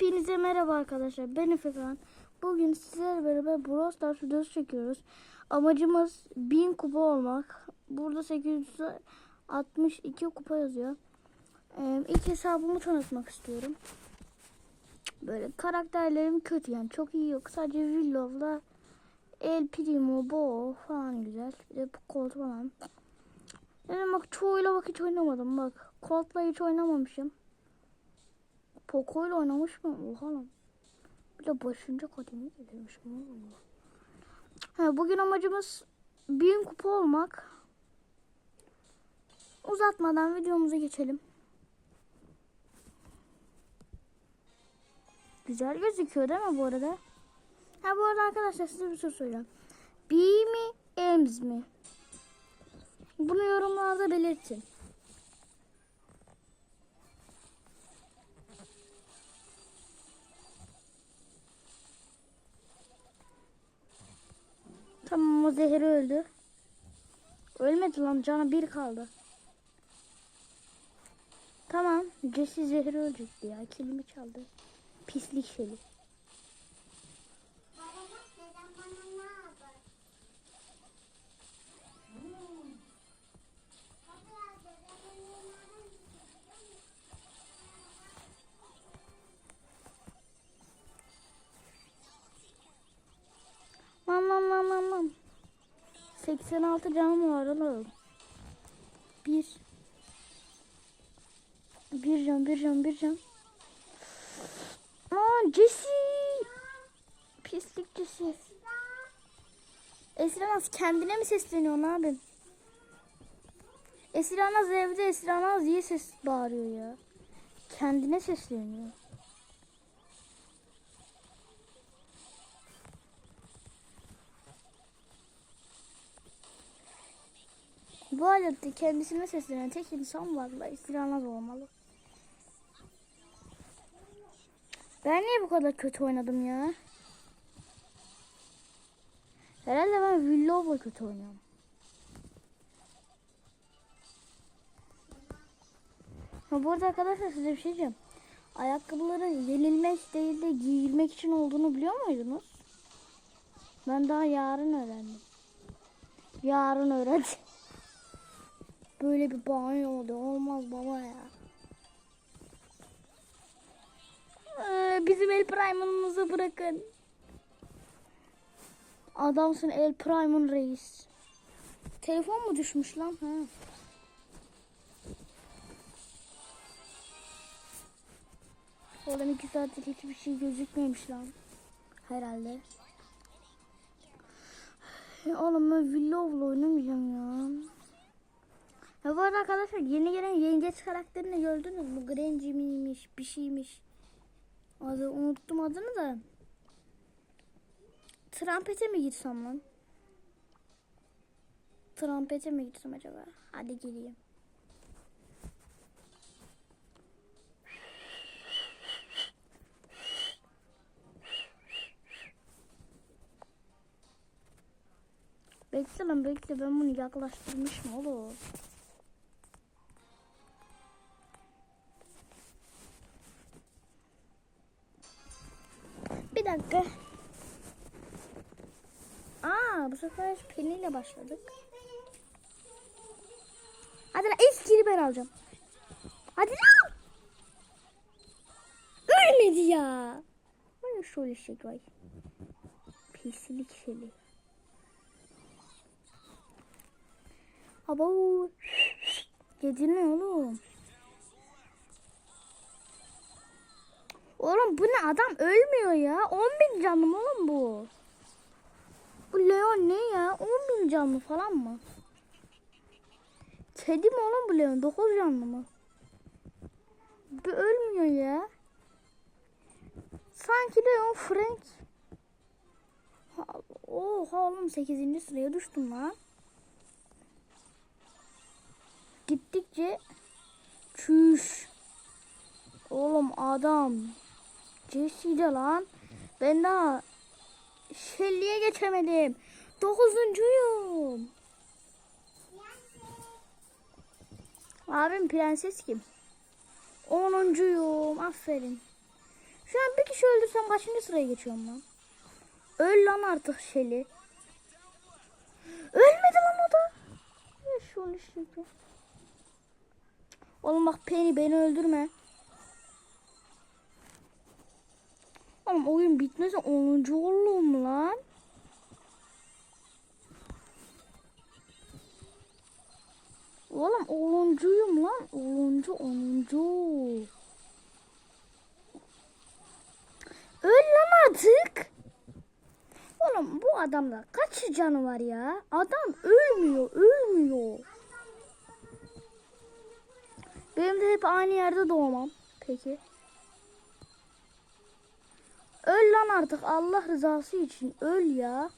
Hepinize merhaba arkadaşlar. Ben Efekan. Bugün sizlerle beraber Brawl Stars videosu çekiyoruz. Amacımız 1000 kupa olmak. Burada 862 kupa yazıyor. Ee, ilk hesabımı tanıtmak istiyorum. Böyle karakterlerim kötü yani çok iyi yok. Sadece Willow'la El Primo, Bo falan güzel. Bir de Colt falan. Yani bak çoğuyla bak hiç oynamadım bak. Colt'la hiç oynamamışım. Poco ile oynamış mı? Oha lan. Bir de başınca kademi getirmişim. Ha, bugün amacımız 1000 kupa olmak. Uzatmadan videomuza geçelim. Güzel gözüküyor değil mi bu arada? Ha bu arada arkadaşlar size bir soru soracağım. B mi Ems mi? Bunu yorumlarda belirtin. Tamam o zehri öldü. Ölmedi lan canı bir kaldı. Tamam Jesse zehri ölecekti ya. Kilimi çaldı. Pislik şeyi. 86 canım var oğlum. Bir. Bir can, bir can, bir can. Aa Jesse. Pislik Jesse. Esra Naz kendine mi sesleniyorsun abi? Esra Naz evde Esra Naz diye ses bağırıyor ya. Kendine sesleniyor. Bu alette kendisine seslenen tek insan var. Esra Naz olmalı. Ben niye bu kadar kötü oynadım ya? Herhalde ben Willow'la kötü oynuyorum. Ha bu arada arkadaşlar size bir şey diyeceğim. Ayakkabıların yenilmek değil de giyilmek için olduğunu biliyor muydunuz? Ben daha yarın öğrendim. Yarın öğrendim. Böyle bir banyo oldu. Olmaz baba ya. Ee, bizim El Prime'ımızı bırakın. Adamsın El Prime'ın reis. Telefon mu düşmüş lan? Ha. Oradan iki saattir hiçbir şey gözükmemiş lan. Herhalde. Oğlum ben Willow'la oynamayacağım ya. Ya bu arada arkadaşlar yeni gelen yengeç karakterini gördünüz mü? Granger miymiş bir şeymiş. Adı unuttum adını da. Trampete mi gitsem lan? Trampete mi gitsem acaba? Hadi geleyim. Bekle lan bekle ben bunu yaklaştırmışım oğlum. Dakika. Aa bu sefer Penny ile başladık. Hadi lan ilk ben alacağım. Hadi lan. Ölmedi ya. Hani şöyle şey vay. Pislik şeyi. Abo. Yedin oğlum? Oğlum bu ne adam ölmüyor ya. 10 bin canlı mı oğlum bu? Bu Leon ne ya? 10 bin canlı falan mı? Kedi mi oğlum bu Leon? 9 canlı mı? Bu ölmüyor ya. Sanki Leon Frank. Ha, oha oğlum 8. sıraya düştüm lan. Gittikçe çüş. Oğlum adam. Jesse'de lan. Ben daha Shelly'e geçemedim. Dokuzuncuyum. Abim prenses kim? Onuncuyum. Aferin. Şu an bir kişi öldürsem kaçıncı sıraya geçiyorum lan? Öl lan artık Şeli. Ölmedi lan o da. Şu işte. Oğlum bak Penny beni öldürme. Oğlum oyun bitmese 10. olurum lan. Oğlum 10'uncuyum lan. 10. 10. Öl lan artık. Oğlum bu adamda kaç canı var ya? Adam ölmüyor, ölmüyor. Benim de hep aynı yerde doğmam. Peki. Öl lan artık Allah rızası için öl ya.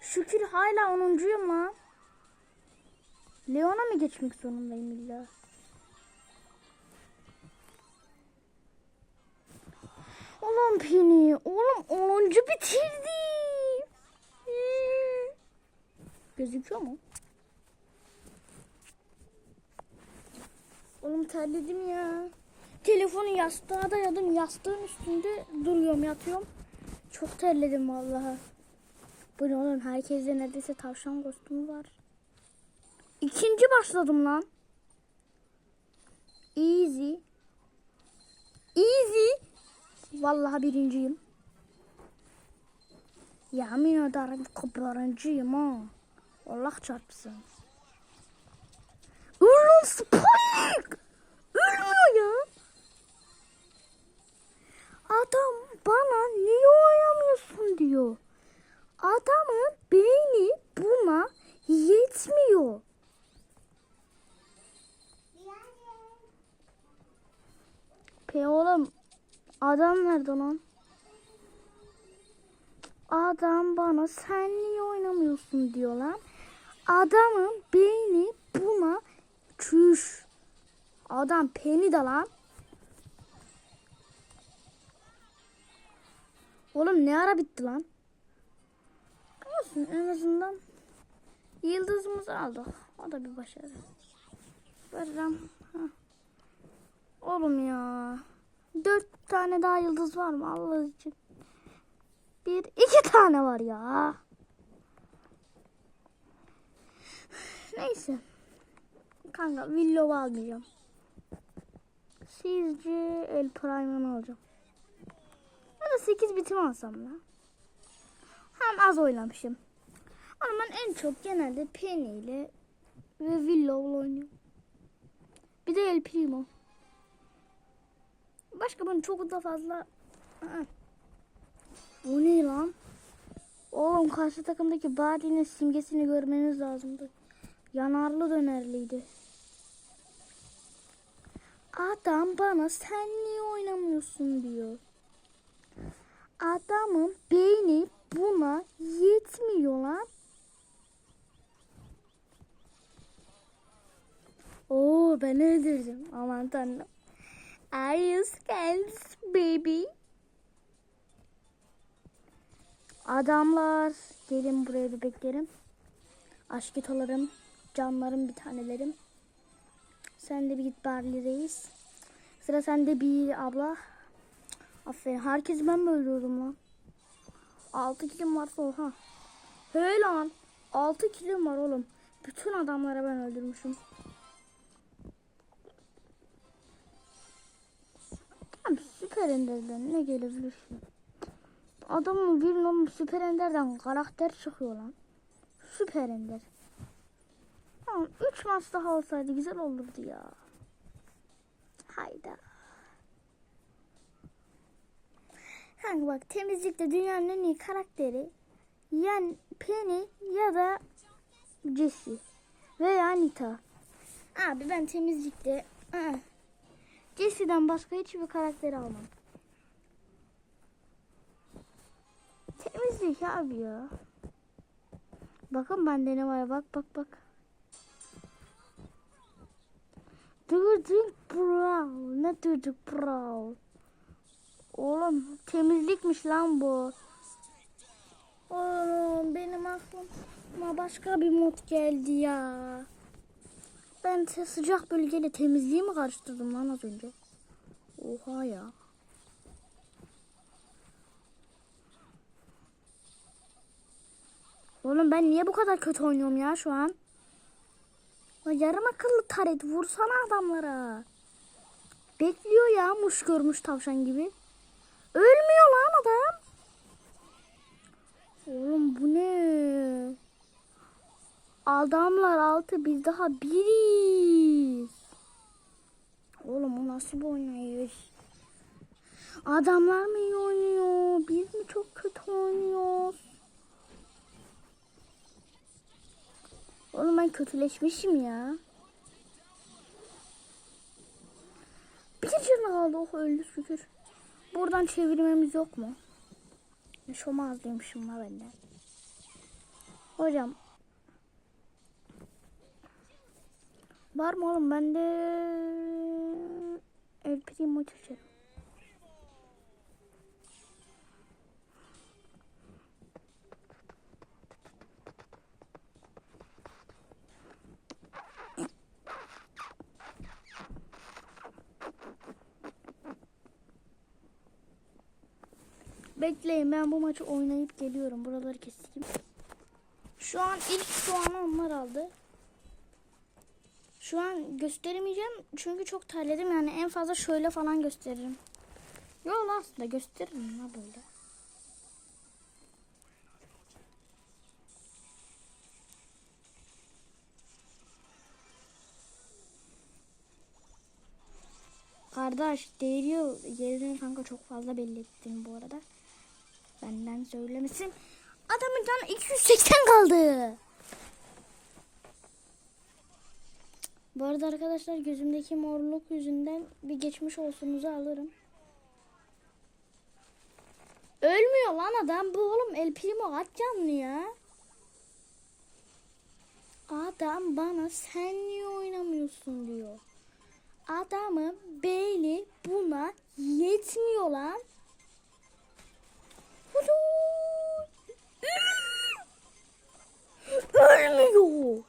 Şükür hala 10'uncuyum lan. Leon'a mı geçmek zorundayım illa? Ulan Pini, oğlum 10. bitirdi. Hmm. Gözüküyor mu? Oğlum terledim ya. Telefonu yastığa dayadım. Yastığın üstünde duruyorum yatıyorum. Çok terledim vallahi. Bu ne oğlum herkeste neredeyse tavşan kostümü var. İkinci başladım lan. Easy. Easy. Vallahi birinciyim. Yemin ederim ki birinciyim ha. Allah çarpsın. Ulan Spike! Ölmüyor ya. Adam bana niye oynamıyorsun diyor. Adamın beyni buna yetmiyor. Pe oğlum adam nerede lan? Adam bana sen niye oynamıyorsun diyor lan. Adamın beyni buna çüş. Adam peni de lan. Oğlum ne ara bitti lan? Olsun en azından yıldızımızı aldık. O da bir başarı. Ha. Oğlum ya. Dört tane daha yıldız var mı Allah için? Bir, iki tane var ya. Neyse. Kanka Willow almayacağım. Sizce El Prime'ını alacağım. Ya da 8 bitim alsam la. Hem az oynamışım. Ama ben en çok genelde Penny ile ve Willow oynuyorum. Bir de El Primo. Başka ben çok da fazla... Bu ne lan? Oğlum karşı takımdaki Badi'nin simgesini görmeniz lazımdı. Yanarlı dönerliydi. Adam bana sen niye oynamıyorsun diyor. Adamın beyni buna yetmiyor lan. Oo ben öldürdüm. Aman tanrım. Are you scared baby? Adamlar gelin buraya bebeklerim. Aşkitolarım, canlarım bir tanelerim. Sen de bir git Barley Reis. Sıra sende bir abla. Aferin. Herkes ben mi öldürdüm lan? 6 kilim varsa oha. Hey lan. 6 kilim var oğlum. Bütün adamları ben öldürmüşüm. Süper enderden ne gelebilir ki? Adamın bir oğlum süper enderden karakter çıkıyor lan. Süper ender. Tamam 3 maç daha olsaydı güzel olurdu ya. Hayda. Kanka bak temizlikte dünyanın en iyi karakteri yani Penny ya da Jessie veya Nita. Abi ben temizlikte ı, Jessie'den başka hiçbir karakteri almam. Temizlik abi ya. Bakın bende ne var bak bak bak. Durduk bro. Ne durduk bro? Oğlum temizlikmiş lan bu. Oğlum benim aklıma başka bir mod geldi ya. Ben sıcak bölgeyle temizliği mi karıştırdım lan az önce? Oha ya. Oğlum ben niye bu kadar kötü oynuyorum ya şu an? Ya yarım akıllı taret vursana adamlara. Bekliyor ya muş görmüş tavşan gibi. Ölmüyor lan adam. Oğlum bu ne? Adamlar altı biz daha biriz. Oğlum bu nasıl bir oynayış? Adamlar mı iyi oynuyor? Biz mi çok kötü oynuyoruz? Oğlum ben kötüleşmişim ya. Bir canı kaldı. Oh öldü şükür. Buradan çevirmemiz yok mu? Şoma azlıymışım la benden. Hocam. Var mı oğlum? Ben de El Primo çekerim. Bekleyin ben bu maçı oynayıp geliyorum. Buraları keseyim. Şu an ilk puanı onlar aldı. Şu an gösteremeyeceğim çünkü çok terledim yani en fazla şöyle falan gösteririm. Yok aslında gösteririm ya böyle. Kardeş değiliyor. Yerini kanka çok fazla belli ettin bu arada. Benden söylemesin. Adamın canı 280 kaldı. Bu arada arkadaşlar gözümdeki morluk yüzünden bir geçmiş olsunuzu alırım. Ölmüyor lan adam. Bu oğlum El Primo kaç canlı ya? Adam bana sen niye oynamıyorsun diyor. Adamın beyni buna yetmiyor lan. Ölmüyor.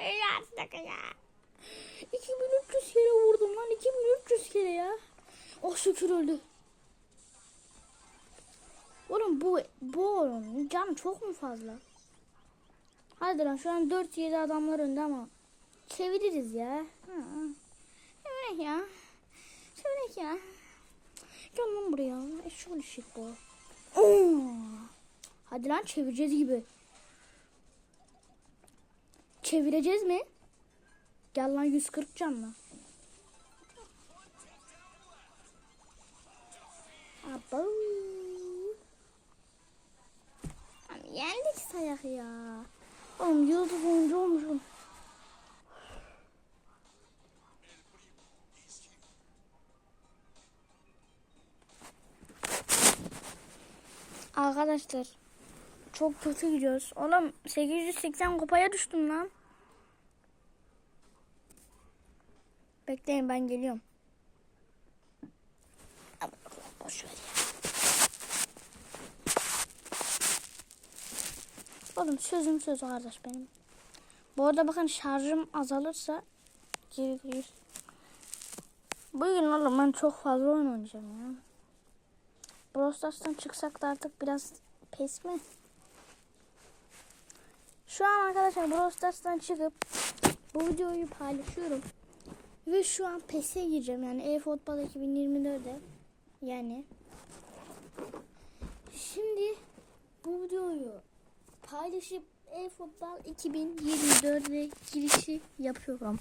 Ya ya ya. 2300 kere vurdum lan 2300 kere ya. Oh şükür öldü. Oğlum bu bu oğlum canı çok mu fazla? Hadi lan şu an 4-7 adamlar önde ama çeviririz ya. Çevirek ya. Çevirek ya. Gel lan buraya. Eşşoğlu işit bu. Oo. Hadi lan çevireceğiz gibi. Çevireceğiz mi? Gel lan 140 canlı. Abo. Abi yendik sayak ya. Oğlum yıldız oyuncu olmuşum. Arkadaşlar çok kötü gidiyoruz. Oğlum 880 kupaya düştüm lan. Bekleyin ben geliyorum. Boş ver ya. Oğlum sözüm söz kardeş benim. Bu arada bakın şarjım azalırsa geri gir. Bugün oğlum ben çok fazla oynayacağım ya. Brawl çıksak da artık biraz pes mi? Şu an arkadaşlar Brawl çıkıp bu videoyu paylaşıyorum. Ve şu an PES'e gireceğim yani e-futbol 2024'de. Yani. Şimdi bu videoyu paylaşıp e-futbol 2024'e girişi yapıyorum.